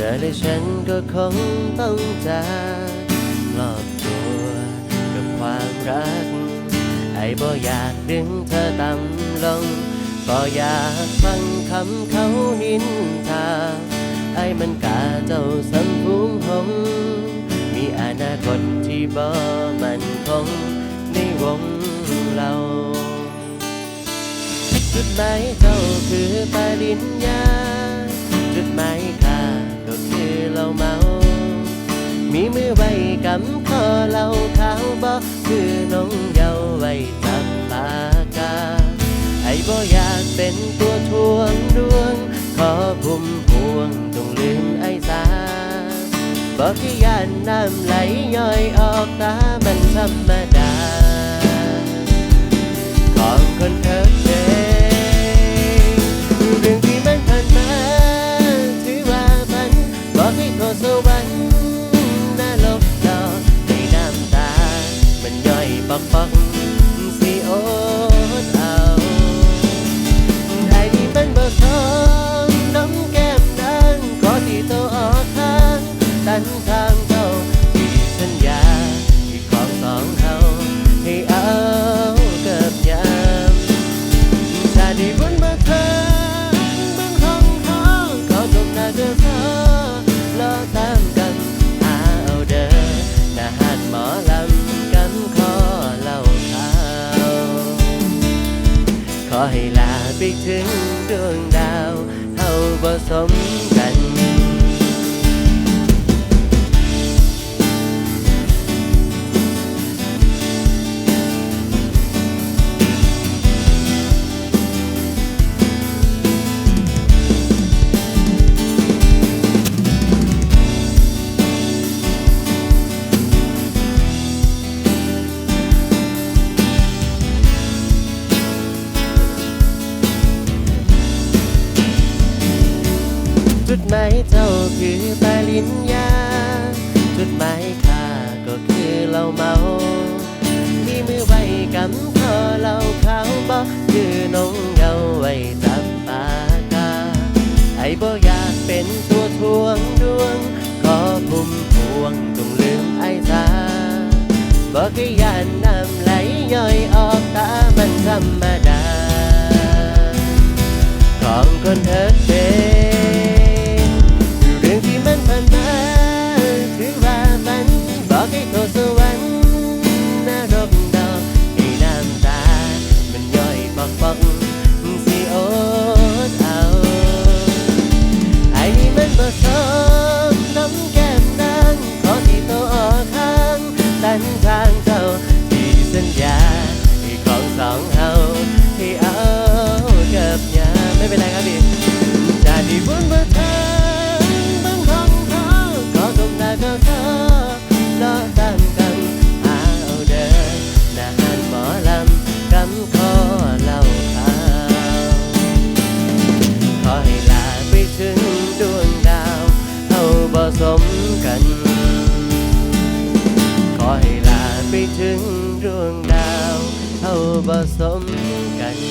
เจอได้ฉันก็คงต้องจากรอบตัวกับความรัก ไอ้บ่อยากดึงเธอต่ำลงก็อยากฟังคำเขานินทา ไอ้มันกาเจ้าสำพุงหงมีอนาคตที่บ่มันคงในวงเราจุดหมายเจ้าคือปาริญญา กำคอเล่าขาวบ่คือน้องเยาว์ไว้จับปากกาไอ้บ่อยากเป็นตัวทวงดวง ขอบุ่มพวงจงลืมไอ้สาบอกที่ยานน้ำไหลย้อยออกตามันธรรมดา ให้ลาไปถึงดวงดาวเท่าบ่สมกัน จุดหมายเจ้าคือปริญญาจุดหมายข้าก็คือเราเมามีมือไว้กำคอเราเขาบอกคือน้องเยาไว้จับปากกา ไอ้บ่อยากเป็นตัวทวงดวง ขอพุ่มพวงจงลืมไอ้สาบอกให้ยานน้ำไหลย่อยออกตามันธรรม ที่โทสวรรค์ กัน ขอให้ลาไปถึงดวงดาวเท่าบสมกัน